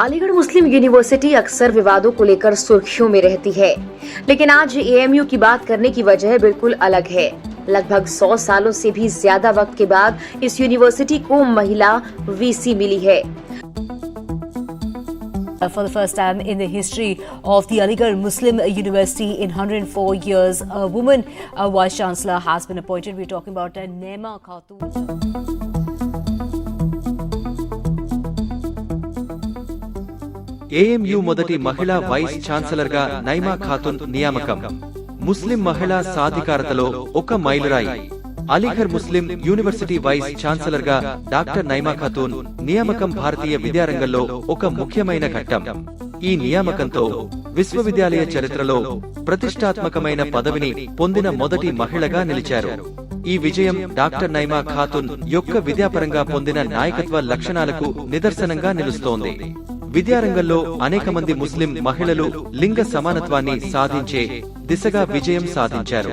अलीगढ़ मुस्लिम university अक्सर विवादों को लेकर सुर्खियों में रहती है लेकिन आज एएमयू की बात करने की वजह बिल्कुल अलग है लगभग 100 सालों से भी ज़्यादा वक्त के बाद इस यूनिवर्सिटी को महिला वीसी मिली है For the first time in the history of the Aligarh Muslim University in 104 years, a woman uh, vice chancellor has been appointed. We're talking about uh, Nema Khatun. AMU మొదటి మహిళా vice ఛాన్సలర్గా Naima Khatun నియామకం. ముస్లిం మహిళా సాధికారతలో ఒక మైలురాయి. అలీఘర్ ముస్లిం university vice ఛాన్సలర్గా doctor Naima Khatoon నియామకం భారతీయ విద్యారంగంలో ఒక ముఖ్యమైన ఘట్టం. ఈ నియామకంతో విశ్వవిద్యాలయ చరిత్రలో ప్రతిష్టాత్మకమైన పదవిని పొందిన మొదటి మహిళగా నిలిచారు. ఈ విజయం డాక్టర్ నైమా ఖాతున్ యొక్క విద్యాపరంగా పొందిన నాయకత్వ లక్షణాలకు నిదర్శనంగా నిలుస్తోంది. విద్యారంగంలో అనేక మంది ముస్లిం మహిళలు లింగ సమానత్వాన్ని సాధించే దిశగా విజయం సాధించారు.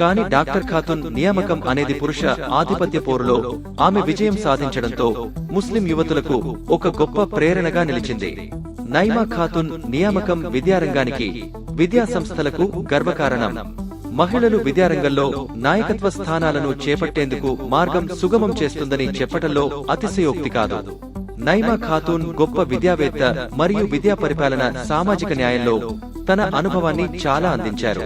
కానీ డాక్టర్ ఖాతున్ నియామకం అనేది పురుష ఆధిపత్య పోరులో ఆమె విజయం సాధించడంతో ముస్లిం యువతులకు ఒక గొప్ప ప్రేరణగా నిలిచింది. నైమా ఖాతున్ నియామకం విద్యారంగానికి విద్యా సంస్థలకు గర్వకారణం. మహిళలు విద్యారంగంలో నాయకత్వ స్థానాలను చేపట్టేందుకు మార్గం సుగమం చేస్తుందని చెప్పటంలో అతిశయోక్తి కాదు. నైమా ఖాతూన్ గొప్ప విద్యావేత్త మరియు విద్యా పరిపాలన సామాజిక న్యాయంలో తన అనుభవాన్ని చాలా అందించారు.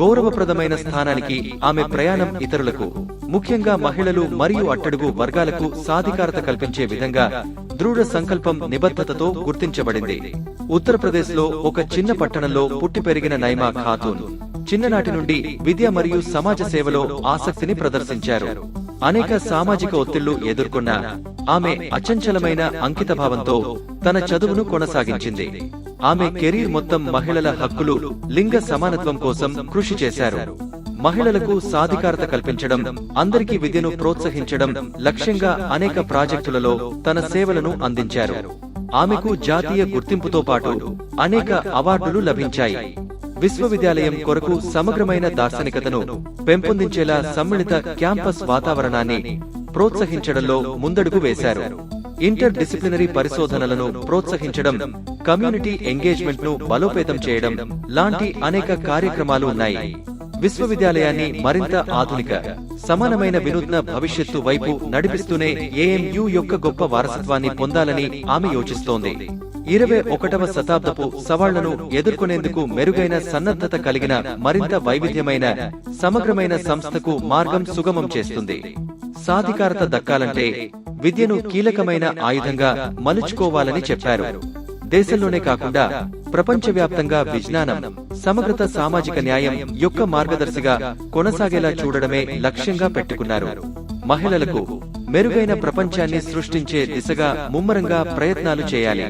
గౌరవప్రదమైన స్థానానికి ఆమె ప్రయాణం ఇతరులకు ముఖ్యంగా మహిళలు మరియు అట్టడుగు వర్గాలకు సాధికారత కల్పించే విధంగా దృఢ సంకల్పం నిబద్ధతతో గుర్తించబడింది. ఉత్తరప్రదేశ్లో ఒక చిన్న పట్టణంలో పుట్టి పెరిగిన నైమా ఖాతూన్ చిన్ననాటి నుండి విద్య మరియు సమాజ సేవలో ఆసక్తిని ప్రదర్శించారు. అనేక సామాజిక ఒత్తిళ్ళు ఎదుర్కొన్న ఆమె అచంచలమైన అంకితభావంతో తన చదువును కొనసాగించింది. ఆమె కెరీర్ మొత్తం మహిళల హక్కులు లింగ సమానత్వం కోసం కృషి చేశారు. మహిళలకు సాధికారత కల్పించడం అందరికీ విద్యను ప్రోత్సహించడం లక్ష్యంగా అనేక ప్రాజెక్టులలో తన సేవలను అందించారు. ఆమెకు జాతీయ గుర్తింపుతో పాటు అనేక అవార్డులు లభించాయి. విశ్వవిద్యాలయం కొరకు సమగ్రమైన దార్శనికతను పెంపొందించేలా సమ్మిళిత క్యాంపస్ వాతావరణాన్ని ప్రోత్సహించడంలో ముందడుగు వేశారు. ఇంటర్ డిసిప్లినరీ పరిశోధనలను ప్రోత్సహించడం కమ్యూనిటీ ఎంగేజ్మెంట్ను బలోపేతం చేయడం లాంటి అనేక కార్యక్రమాలు ఉన్నాయి. విశ్వవిద్యాలయాన్ని మరింత ఆధునిక సమానమైన వినూత్న భవిష్యత్తు వైపు నడిపిస్తూనే ఏఎంయు యొక్క గొప్ప వారసత్వాన్ని పొందాలని ఆమె యోచిస్తోంది. ఇరవై ఒకటవ శతాబ్దపు సవాళ్ళను ఎదుర్కొనేందుకు మెరుగైన సన్నద్ధత కలిగిన మరింత వైవిధ్యమైన సమగ్రమైన సంస్థకు మార్గం సుగమం చేస్తుంది. సాధికారత దక్కాలంటే విద్యను కీలకమైన ఆయుధంగా మలుచుకోవాలని చెప్పారు. దేశంలోనే కాకుండా ప్రపంచవ్యాప్తంగా విజ్ఞానం సమగ్రత సామాజిక న్యాయం యొక్క మార్గదర్శిగా కొనసాగేలా చూడడమే లక్ష్యంగా పెట్టుకున్నారు. మహిళలకు మెరుగైన ప్రపంచాన్ని సృష్టించే దిశగా ముమ్మరంగా ప్రయత్నాలు చేయాలి.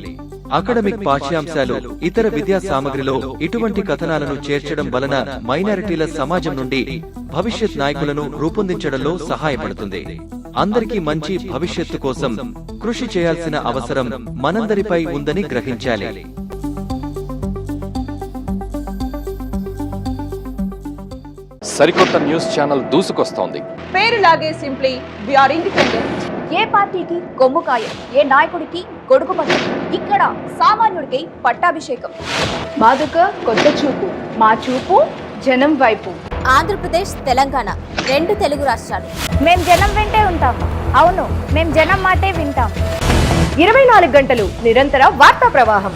అకాడమిక్ పాఠ్యాంశాలు ఇతర విద్యా సామగ్రిలో ఇటువంటి కథనాలను చేర్చడం వలన మైనారిటీల సమాజం నుండి భవిష్యత్ నాయకులను రూపొందించడంలో సహాయపడుతుంది. అందరికీ మంచి భవిష్యత్తు కోసం కృషి చేయాల్సిన అవసరం మనందరిపై ఉందని గ్రహించాలి. సరికొత్త న్యూస్ ఛానల్ దూసుకొస్తోంది. పేరులాగే సింప్లీ ఆర్ ఇండిపెండెంట్ ఏ పార్టీకి కొమ్ము కాయం ఏ నాయకుడికి గొడుగు పట్టం? ఇక్కడ సామాన్యుడికి పట్టాభిషేకం. మాదొక కొత్త చూపు మా చూపు జనం వైపు. ఆంధ్రప్రదేశ్ తెలంగాణ రెండు తెలుగు రాష్ట్రాలు. మేం జనం వెంటే ఉంటాం. అవును మేం జనం మాటే వింటాం. ఇరవై నాలుగు గంటలు నిరంతర వార్తా ప్రవాహం.